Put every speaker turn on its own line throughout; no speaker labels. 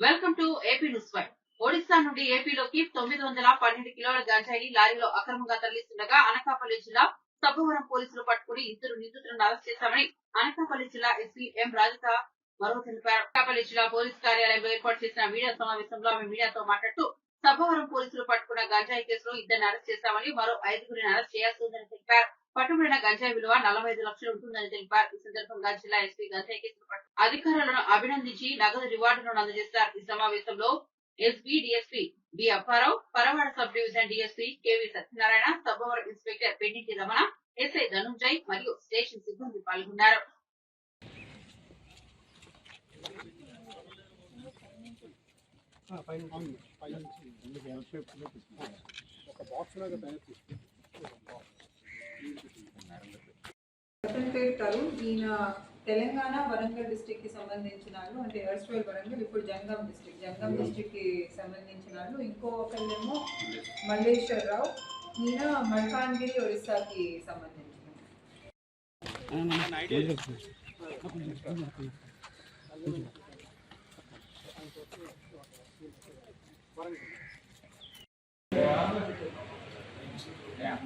Welcome to AP news five Odisha నుండి ఏపీలోకి తొమ్మిది వందల పన్నెండు కిలోల గంజాయిని లారీలో అక్రమంగా తరలిస్తుండగా అనకాపల్లి జిల్లా సబ్బవరం పోలీసులు పట్టుకుని ఇద్దరు నిందితులను అరెస్ట్ చేశామని అనకాపల్లి జిల్లా ఎస్పీ ఎం రాధిక మరో తెలిపారు. అనకాపల్లి జిల్లా పోలీస్ కార్యాలయంలో ఏర్పాటు చేసిన మీడియా సమావేశంలో ఆమె మీడియాతో మాట్లాడుతూ సబ్బవరం పోలీసులు పట్టుకున్న గంజాయి కేసులో ఇద్దరిని అరెస్ట్ చేశామని మరో ఐదుగురిని అరెస్ట్ చేయాల్సి ఉందని తెలిపారు. పట్టుబడిన గంజాయి విలువ నలభై ఐదు లక్షలు ఉంటుందని తెలిపారు ఈ సందర్భంగా జిల్లా ఎస్పీ గంజాయి కేసులు అధికారులను అభినందించి నగదు రివార్డులను అందజేశారు ఈ సమావేశంలో SP DSP B Apparao Paravada sub division DSP KV Satyanarayana Sabbavaram inspector Pendinti Ramana SI Dhanunjay మరియు స్టేషన్ సిబ్బంది పాల్గొన్నారు.
ఒక బాక్స్ అతని పేరు తరుణ్ ఈయన తెలంగాణ వరంగల్ డిస్టిక్కి సంబంధించిన వాళ్ళు అంటే ఎర్స్వేల్ వరంగల్ ఇప్పుడు జంగం డిస్టిక్ జంగం డిస్టిక్కి సంబంధించిన వాళ్ళు. ఇంకో ఒకళ్ళేమో మల్లేశ్వరరావు ఈయన మల్కాన్గిరి ఒరిస్సాకి సంబంధించిన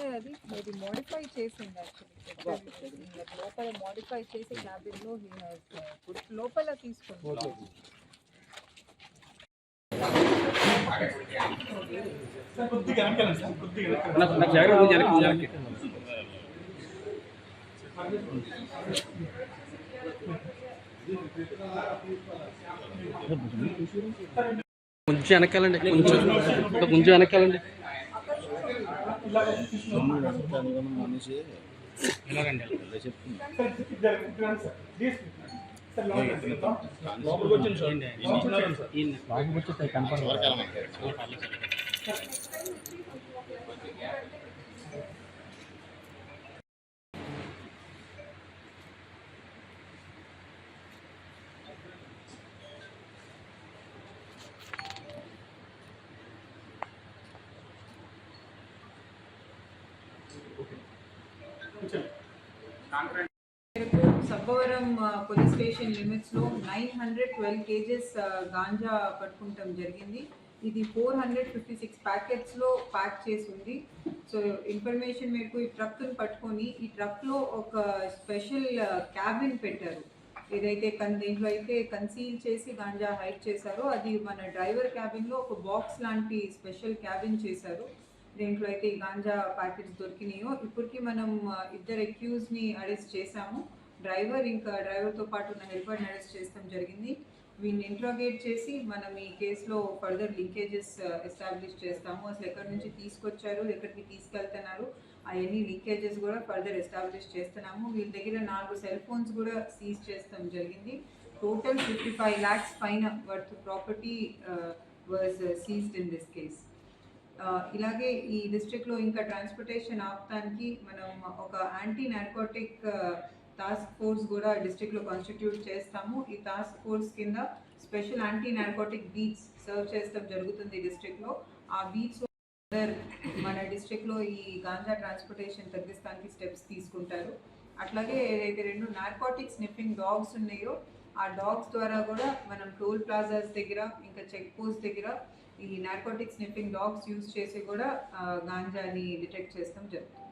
లేదు అది అది మోడిఫై చేసింది యాక్చువల్లీ లోపల మోడిఫై చేసి క్యాబిన్లో లోపల తీసుకుంది.
కొంచెం వెనక్కి కొంచెం. కొంచెం వెనకాలండి. కొంచెం ఇంకా కొంచెం వెనకాలండి
మేరకు సబ్బవరం పోలీస్ స్టేషన్ లిమిట్స్లో nine hundred twelve kgs ganja పట్టుకుంటాం జరిగింది. ఇది ఫోర్ హండ్రెడ్ ఫిఫ్టీ సిక్స్ ప్యాకెట్స్లో ప్యాక్ చేసి ఉంది. సో ఇన్ఫర్మేషన్ మేరకు ఈ ట్రక్ పట్టుకొని ఈ ట్రక్లో ఒక స్పెషల్ క్యాబిన్ పెట్టారు. ఏదైతే కన్ దీంట్లో అయితే కన్సీల్ చేసి గాంజా హైడ్ చేశారో అది మన డ్రైవర్ క్యాబిన్లో ఒక బాక్స్ లాంటి స్పెషల్ క్యాబిన్ చేశారు. దీంట్లో అయితే ఈ గాంజా ప్యాకెట్స్ దొరికినాయో. ఇప్పటికీ మనం ఇద్దరు అక్యూజ్ని అరెస్ట్ చేశాము. డ్రైవర్ ఇంకా డ్రైవర్తో పాటు ఉన్న హెల్పర్ని అరెస్ట్ చేస్తాం జరిగింది. వీళ్ళని ఇంట్రాగేట్ చేసి మనం ఈ కేసులో ఫర్దర్ లింకేజెస్ ఎస్టాబ్లిష్ చేస్తాము. అసలు ఎక్కడి నుంచి తీసుకొచ్చారు ఎక్కడికి తీసుకెళ్తున్నారు అవన్నీ లీకేజెస్ కూడా ఫర్దర్ ఎస్టాబ్లిష్ చేస్తున్నాము. వీళ్ళ దగ్గర నాలుగు సెల్ ఫోన్స్ కూడా సీజ్ చేస్తాం జరిగింది. టోటల్ ఫిఫ్టీ ఫైవ్ ల్యాక్స్ పైన worth property was seized in this case ఇలాగే ఈ డిస్ట్రిక్ట్లో ఇంకా ట్రాన్స్పోర్టేషన్ ఆపటానికి మనం ఒక యాంటీ నార్కోటిక్ టాస్క్ ఫోర్స్ కూడా డిస్ట్రిక్ట్లో కాన్స్టిట్యూట్ చేస్తాము. ఈ టాస్క్ ఫోర్స్ కింద special anti narcotic beats serve చేస్తాం జరుగుతుంది డిస్ట్రిక్ట్లో ఆ బీట్స్ మన డిస్ట్రిక్ట్లో ఈ గాంజా ట్రాన్స్పోర్టేషన్ తగ్గిస్తానికి స్టెప్స్ తీసుకుంటారు. అట్లాగే ఏదైతే రెండు నార్కోటిక్ స్నిఫింగ్ డాగ్స్ ఉన్నాయో ఆ డాగ్స్ ద్వారా కూడా మనం టోల్ ప్లాజాస్ దగ్గర ఇంకా చెక్ పోస్ట్ దగ్గర ఈ నార్కోటిక్ స్నిఫింగ్ డాగ్స్ యూజ్ చేసి కూడా గాంజాని డిటెక్ట్ చేస్తాం జరుగుతుంది.